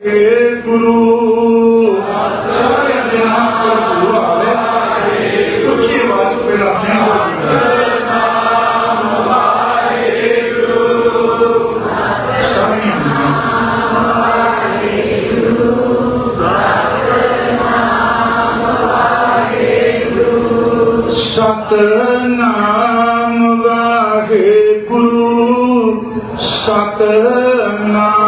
ਏ ਗੁਰੂ, ਸਾਰਿਆਂ ਦੇ ਨਾਮ ਪਰ ਗੁਰੂ ਆਵੇ। ਉੱਚੀ ਆਵਾਜ਼ ਵਿੱਚ ਪਹਿਲਾ ਸਿੰਘ ਸਾਰਿਆਂ ਸਤਨਾਮ ਵਾਹਿਗੁਰੂ ਸਤਨਾਮ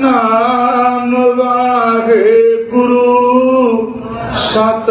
ਨਾਮ ਵਾਹਿਗੁਰੂ ਸਤ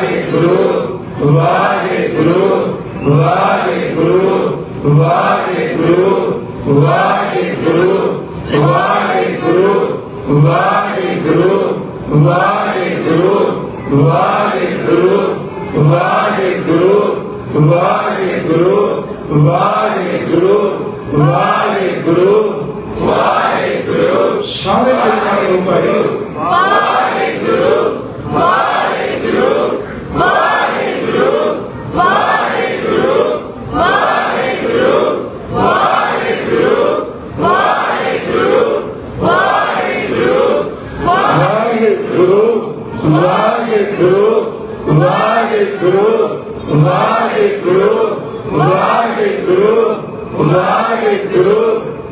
ਵਾਹਿਗੁਰੂ ਵਾਹਿਗੁਰੂ ਵਾਹਿਗੁਰੂ ਵਾਹਿਗੁਰੂ ਵਾਹਿਗੁਰੂ ਵਾਹਿਗੁਰੂ ਵਾਹਿਗੁਰੂ ਵਾਹਿਗੁਰੂ ਵਾਹਿਗੁਰੂ ਵਾਹਿਗੁਰੂ ਵਾਹਿਗੁਰੂ ਵਾਹਿਗੁਰੂ ਵਾਹਿਗੁਰੂ ਵਾਹਿਗੁਰੂ ਸਾਰੇ ਤੇਰੇ ਨਾਲ ਭਾਈ ਵਾਹਿਗੁਰੂ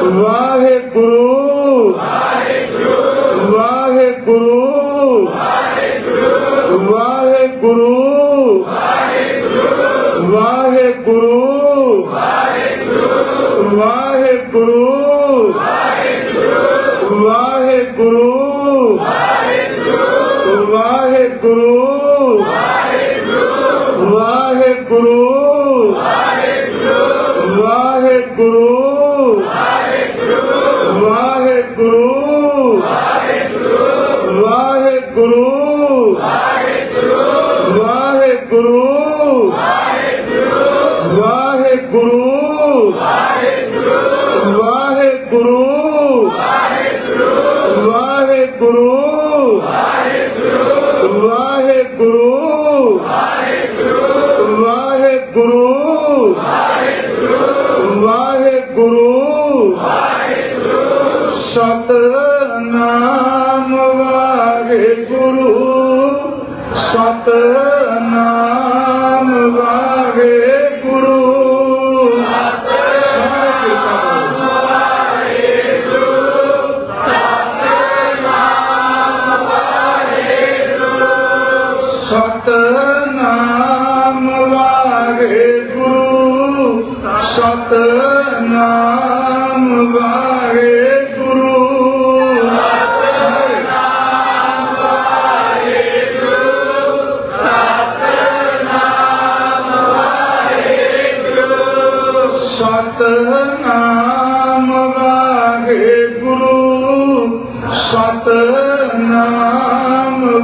ਵਾਹਿਗੁਰੂ। ਸਤ ਨਾਮ ਵਾਹਿਗੁਰੂ ਸਤ ਨਾਮ ਵਾਹਿਗੁਰੂ ਸਤਨਾਮ ਵਾਹਿਗੁਰੂ ਸਤਨਾਮ ਵਾਹਿਗੁਰੂ ਸਤਨਾਮ ਵਾਹਿਗੁਰੂ ਸਤਨਾਮ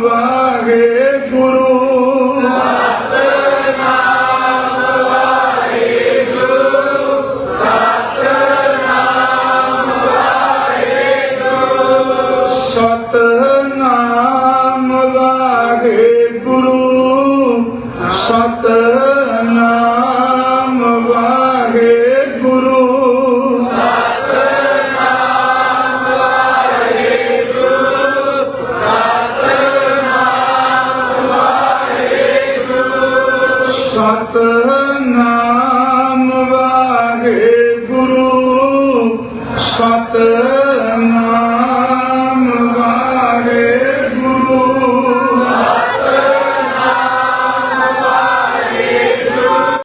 ਵਾਹਿਗੁਰੂ ਸਤ